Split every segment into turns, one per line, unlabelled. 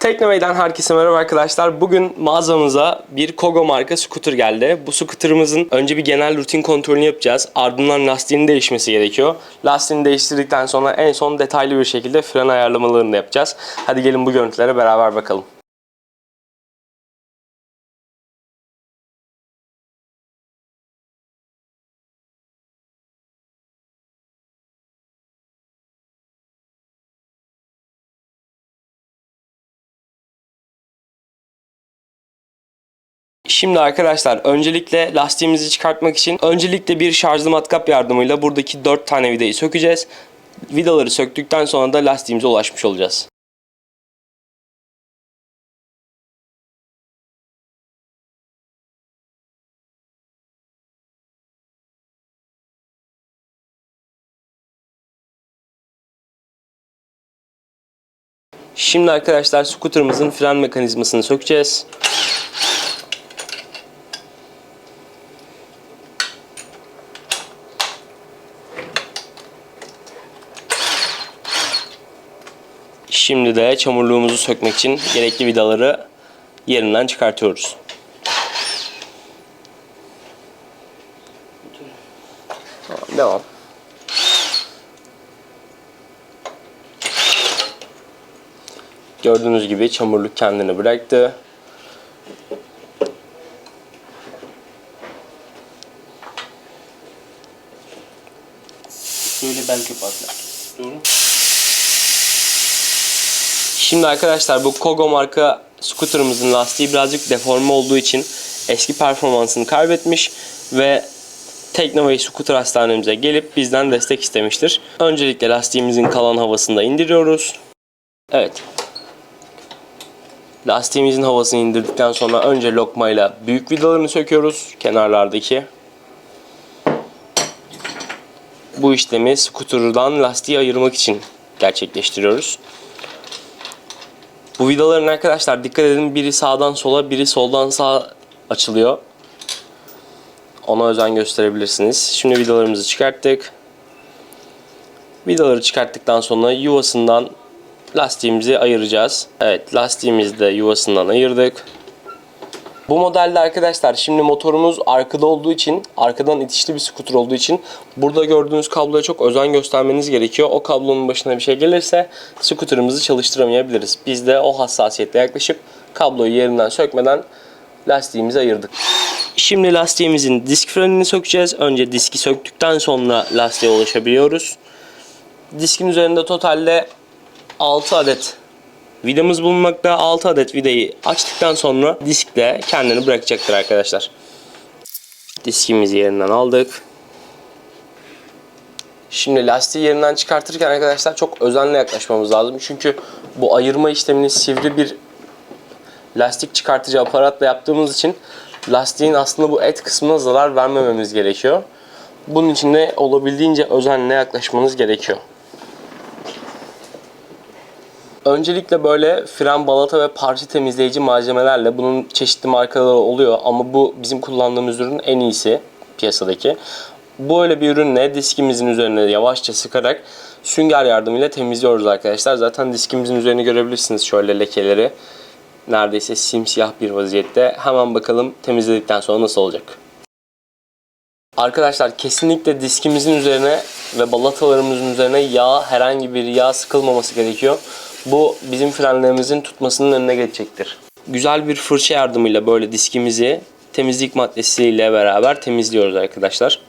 Teknovey'den herkese merhaba arkadaşlar. Bugün mağazamıza bir Kogo marka scooter geldi. Bu scooter'ımızın önce bir genel rutin kontrolünü yapacağız. Ardından lastiğinin değişmesi gerekiyor. Lastiğini değiştirdikten sonra en son detaylı bir şekilde fren ayarlamalarını da yapacağız. Hadi gelin bu görüntülere beraber bakalım. Şimdi arkadaşlar öncelikle lastiğimizi çıkartmak için öncelikle bir şarjlı matkap yardımıyla buradaki 4 tane vidayı sökeceğiz. Vidaları söktükten sonra da lastiğimize ulaşmış olacağız. Şimdi arkadaşlar scooter'ımızın fren mekanizmasını sökeceğiz. Şimdi de çamurluğumuzu sökmek için gerekli vidaları yerinden çıkartıyoruz. Tamam, Devam. Gördüğünüz gibi çamurluk kendini bıraktı.
Şöyle belki patlar. Doğru.
Şimdi arkadaşlar bu Kogo marka scooter'ımızın lastiği birazcık deforme olduğu için eski performansını kaybetmiş ve Teknovay Scooter hastanemize gelip bizden destek istemiştir. Öncelikle lastiğimizin kalan havasını da indiriyoruz. Evet. Lastiğimizin havasını indirdikten sonra önce lokmayla büyük vidalarını söküyoruz kenarlardaki. Bu işlemi scooter'dan lastiği ayırmak için gerçekleştiriyoruz. Bu vidaların arkadaşlar dikkat edin biri sağdan sola biri soldan sağa açılıyor. Ona özen gösterebilirsiniz. Şimdi vidalarımızı çıkarttık. Vidaları çıkarttıktan sonra yuvasından lastiğimizi ayıracağız. Evet lastiğimizi de yuvasından ayırdık. Bu modelde arkadaşlar şimdi motorumuz arkada olduğu için arkadan itişli bir skuter olduğu için burada gördüğünüz kabloya çok özen göstermeniz gerekiyor. O kablonun başına bir şey gelirse skuterımızı çalıştıramayabiliriz. Biz de o hassasiyetle yaklaşıp kabloyu yerinden sökmeden lastiğimizi ayırdık. Şimdi lastiğimizin disk frenini sökeceğiz. Önce diski söktükten sonra lastiğe ulaşabiliyoruz. Diskin üzerinde totalde 6 adet vidamız bulunmakta. 6 adet vidayı açtıktan sonra disk de kendini bırakacaktır arkadaşlar. Diskimizi yerinden aldık. Şimdi lastiği yerinden çıkartırken arkadaşlar çok özenle yaklaşmamız lazım. Çünkü bu ayırma işlemini sivri bir lastik çıkartıcı aparatla yaptığımız için lastiğin aslında bu et kısmına zarar vermememiz gerekiyor. Bunun için de olabildiğince özenle yaklaşmanız gerekiyor. Öncelikle böyle fren balata ve parça temizleyici malzemelerle bunun çeşitli markaları oluyor ama bu bizim kullandığımız ürün en iyisi piyasadaki. Böyle bir ürünle diskimizin üzerine yavaşça sıkarak sünger yardımıyla temizliyoruz arkadaşlar. Zaten diskimizin üzerine görebilirsiniz şöyle lekeleri. Neredeyse simsiyah bir vaziyette. Hemen bakalım temizledikten sonra nasıl olacak. Arkadaşlar kesinlikle diskimizin üzerine ve balatalarımızın üzerine yağ herhangi bir yağ sıkılmaması gerekiyor. Bu bizim frenlerimizin tutmasının önüne geçecektir. Güzel bir fırça yardımıyla böyle diskimizi temizlik maddesiyle beraber temizliyoruz arkadaşlar.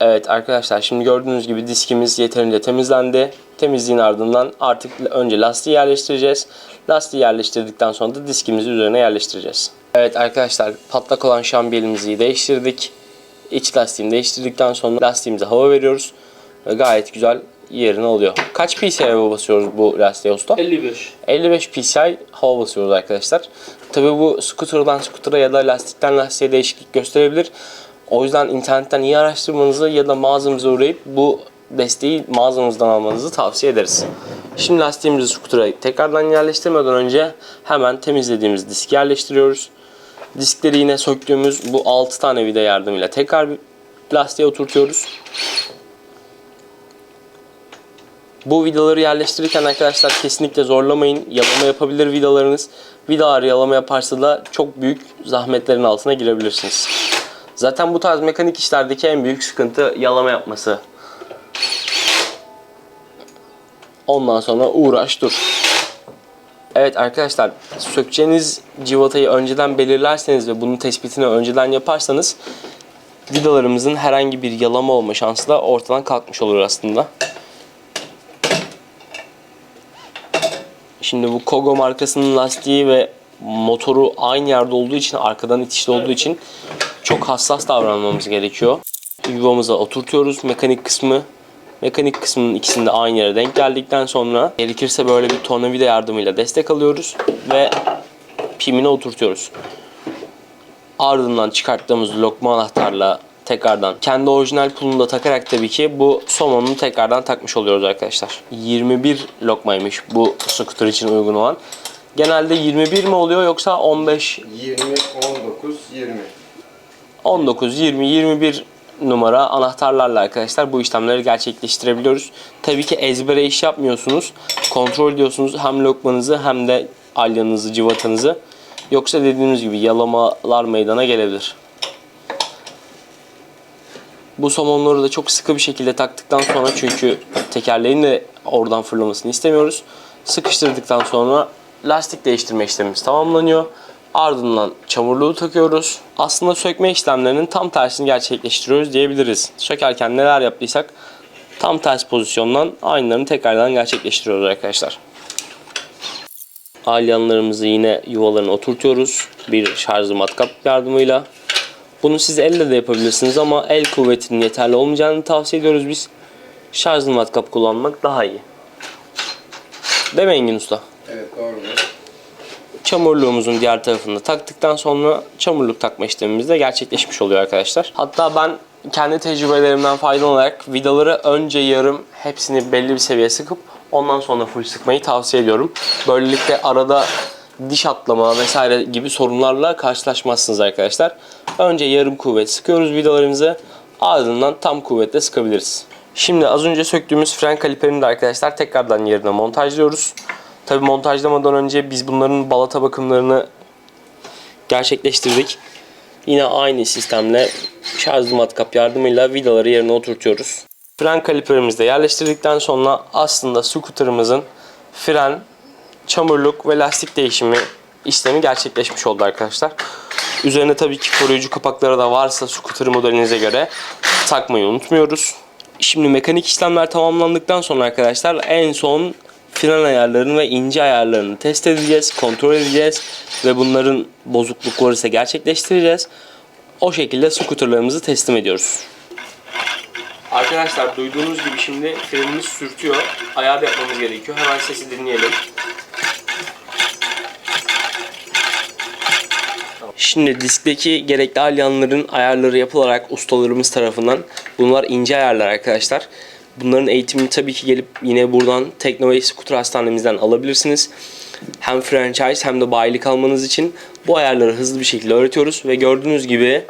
Evet arkadaşlar şimdi gördüğünüz gibi diskimiz yeterince temizlendi. Temizliğin ardından artık önce lastiği yerleştireceğiz. Lastiği yerleştirdikten sonra da diskimizi üzerine yerleştireceğiz. Evet arkadaşlar patlak olan şambiyelimizi değiştirdik. İç lastiğini değiştirdikten sonra lastiğimize hava veriyoruz. Ve gayet güzel yerini alıyor. Kaç PSI hava basıyoruz bu lastiğe usta?
55.
55 PSI hava basıyoruz arkadaşlar. Tabii bu scooter'dan scooter'a ya da lastikten lastiğe değişiklik gösterebilir. O yüzden internetten iyi araştırmanızı ya da mağazamıza uğrayıp bu desteği mağazamızdan almanızı tavsiye ederiz. Şimdi lastiğimizi scooter'a tekrardan yerleştirmeden önce hemen temizlediğimiz diski yerleştiriyoruz. Diskleri yine söktüğümüz bu 6 tane vida yardımıyla tekrar bir lastiğe oturtuyoruz. Bu vidaları yerleştirirken arkadaşlar kesinlikle zorlamayın. Yalama yapabilir vidalarınız. Vidalar yalama yaparsa da çok büyük zahmetlerin altına girebilirsiniz. Zaten bu tarz mekanik işlerdeki en büyük sıkıntı yalama yapması. Ondan sonra uğraş dur. Evet arkadaşlar sökeceğiniz civatayı önceden belirlerseniz ve bunun tespitini önceden yaparsanız vidalarımızın herhangi bir yalama olma şansı da ortadan kalkmış olur aslında. Şimdi bu Kogo markasının lastiği ve motoru aynı yerde olduğu için arkadan itişli olduğu için çok hassas davranmamız gerekiyor. Yuvamıza oturtuyoruz mekanik kısmı. Mekanik kısmının ikisini de aynı yere denk geldikten sonra gerekirse böyle bir tornavida yardımıyla destek alıyoruz ve pimine oturtuyoruz. Ardından çıkarttığımız lokma anahtarla tekrardan kendi orijinal pulunu da takarak tabii ki bu somonunu tekrardan takmış oluyoruz arkadaşlar. 21 lokmaymış bu scooter için uygun olan. Genelde 21 mi oluyor yoksa 15
20, 19, 20.
19, 20, 21 numara anahtarlarla arkadaşlar bu işlemleri gerçekleştirebiliyoruz. Tabii ki ezbere iş yapmıyorsunuz. Kontrol ediyorsunuz hem lokmanızı hem de alyanızı, civatanızı. Yoksa dediğimiz gibi yalamalar meydana gelebilir. Bu somonları da çok sıkı bir şekilde taktıktan sonra çünkü tekerleğin de oradan fırlamasını istemiyoruz. Sıkıştırdıktan sonra lastik değiştirme işlemimiz tamamlanıyor. Ardından çamurluğu takıyoruz. Aslında sökme işlemlerinin tam tersini gerçekleştiriyoruz diyebiliriz. Sökerken neler yaptıysak tam ters pozisyondan aynılarını tekrardan gerçekleştiriyoruz arkadaşlar. Alyanlarımızı yine yuvalarına oturtuyoruz. Bir şarjlı matkap yardımıyla. Bunu siz elle de yapabilirsiniz ama el kuvvetinin yeterli olmayacağını tavsiye ediyoruz biz. Şarjlı matkap kullanmak daha iyi. Değil mi Engin Usta?
Evet doğrudur.
Çamurluğumuzun diğer tarafını taktıktan sonra çamurluk takma işlemimiz de gerçekleşmiş oluyor arkadaşlar. Hatta ben kendi tecrübelerimden faydalanarak vidaları önce yarım hepsini belli bir seviyeye sıkıp ondan sonra full sıkmayı tavsiye ediyorum. Böylelikle arada diş atlama vesaire gibi sorunlarla karşılaşmazsınız arkadaşlar. Önce yarım kuvvet sıkıyoruz vidalarımızı ardından tam kuvvetle sıkabiliriz. Şimdi az önce söktüğümüz fren kaliperini de arkadaşlar tekrardan yerine montajlıyoruz. Tabi montajlamadan önce biz bunların balata bakımlarını gerçekleştirdik. Yine aynı sistemle şarjlı matkap yardımıyla vidaları yerine oturtuyoruz. Fren kaliperimizi de yerleştirdikten sonra aslında scooter'ımızın fren, çamurluk ve lastik değişimi işlemi gerçekleşmiş oldu arkadaşlar. Üzerine tabii ki koruyucu kapakları da varsa scooter modelinize göre takmayı unutmuyoruz. Şimdi mekanik işlemler tamamlandıktan sonra arkadaşlar en son fren ayarlarını ve ince ayarlarını test edeceğiz, kontrol edeceğiz ve bunların bozukluk varsa gerçekleştireceğiz. O şekilde scooterlarımızı teslim ediyoruz. Arkadaşlar duyduğunuz gibi şimdi frenimiz sürtüyor. Ayar yapmamız gerekiyor. Hemen sesi dinleyelim. Şimdi diskteki gerekli alyanların ayarları yapılarak ustalarımız tarafından bunlar ince ayarlar arkadaşlar. Bunların eğitimini tabii ki gelip yine buradan Teknova Scooter Hastanemizden alabilirsiniz. Hem franchise hem de bayilik almanız için bu ayarları hızlı bir şekilde öğretiyoruz ve gördüğünüz gibi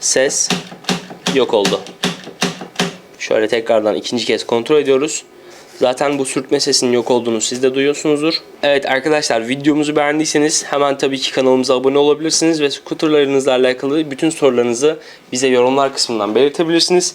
ses yok oldu. Şöyle tekrardan ikinci kez kontrol ediyoruz. Zaten bu sürtme sesinin yok olduğunu siz de duyuyorsunuzdur. Evet arkadaşlar videomuzu beğendiyseniz hemen tabii ki kanalımıza abone olabilirsiniz ve skuterlarınızla alakalı bütün sorularınızı bize yorumlar kısmından belirtebilirsiniz.